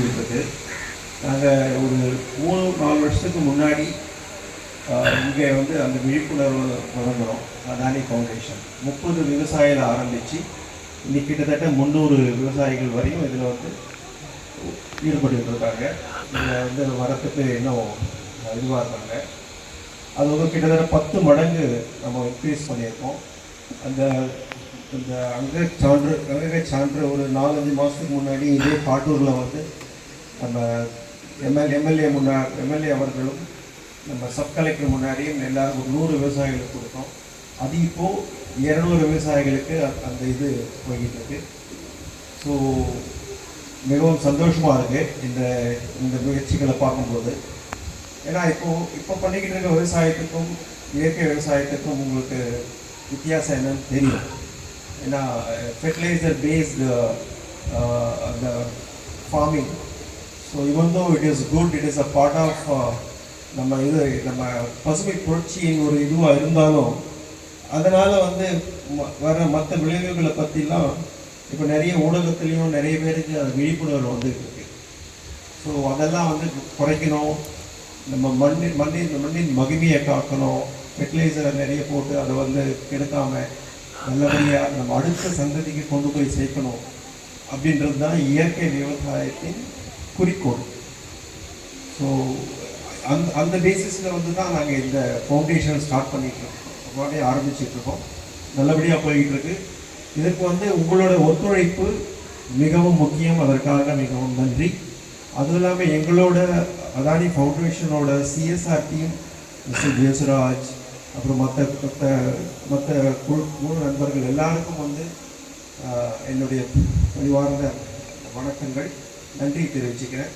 வந்துகிட்டு நாங்கள் ஒரு மூணு நாலு வருஷத்துக்கு முன்னாடி இங்கே வந்து அந்த விழிப்புணர்வு வழங்குகிறோம் அதானி ஃபவுண்டேஷன் முப்பது விவசாயிகள் ஆரம்பித்து இன்னைக்கு கிட்டத்தட்ட முந்நூறு விவசாயிகள் வரையும் இதில் வந்து ஈடுபட்டு இருக்காங்க. இதில் வந்து வரத்துக்கு இன்னும் இதுவாக இருக்காங்க அது வந்து கிட்டத்தட்ட பத்து மடங்கு நம்ம இன்க்ரீஸ் பண்ணியிருக்கோம். அந்த இந்த அங்க சான்று அங்கக சான்று ஒரு நாலஞ்சு மாதத்துக்கு முன்னாடி இதே காட்டூரில் வந்து நம்ம எம்எல் எம்எல்ஏ முன்னா எம்எல்ஏ அவர்களும் நம்ம சப் கலெக்டர் முன்னாடியும் எல்லாரும் ஒரு நூறு விவசாயிகளுக்கு கொடுத்தோம். அது இப்போது இரநூறு விவசாயிகளுக்கு அந்த இது போய்கிட்டு இருக்கு ஸோ மிகவும் சந்தோஷமாக இருக்குது இந்த இந்த முயற்சிகளை பார்க்கும்போது. ஏன்னா இப்போது இப்போ பண்ணிக்கிட்டு இருக்க விவசாயத்துக்கும் இயற்கை விவசாயத்துக்கும் உங்களுக்கு வித்தியாசம் என்னன்னு தெரியும். ஏன்னா ஃபெர்டிலைசர் பேஸ்டு அந்த ஃபார்மிங் ஸோ இவன் though it is good it is a part of நம்ம இது நம்ம பசுமை புரட்சியின் ஒரு இதுவாக இருந்தாலும் அதனால் வந்து ம- வர மற்ற விளைவுகளை பற்றிலாம் இப்போ நிறைய ஊடகத்துலேயும் நிறைய பேருக்கு அது விழிப்புணர்வு வந்துட்டு இருக்கு. ஸோ அதெல்லாம் வந்து குறைக்கணும். நம்ம மண்ணின் மண்ணின் மண்ணின் மகிமையை காக்கணும். ஃபெர்டிலைசரை நிறைய போட்டு அதை வந்து கெடுக்காம நல்லபடியாக நம்ம அடுத்த சந்ததிக்கு கொண்டு போய் சேர்க்கணும். அப்படின்றது தான் இயற்கை விவசாயத்தின் குறிக்கோள். ஸோ அந்த அந்த பேசிஸில் வந்து தான் நாங்கள் இந்த ஃபவுண்டேஷன் ஸ்டார்ட் பண்ணிட்டு இருக்கோம். ஆரம்பிச்சிட்டு இருக்கோம். நல்லபடியாக போய்கிட்டு இதற்கு இதுக்கு வந்து உங்களோட ஒத்துழைப்பு மிகவும் முக்கியம். அதற்காக மிகவும் நன்றி. அதுவும் இல்லாமல் எங்களோட அதானி ஃபவுண்டேஷனோட சிஎஸ்ஆர் டீம் மிஸ்டர் ஜெயசுராஜ் அப்புறம் மற்ற மற்ற மற்ற குழு குழு நண்பர்கள் எல்லாருக்கும் வந்து என்னுடைய பணிவார்ந்த வணக்கங்கள். நன்றி தெரிவிச்சுக்கிறேன்.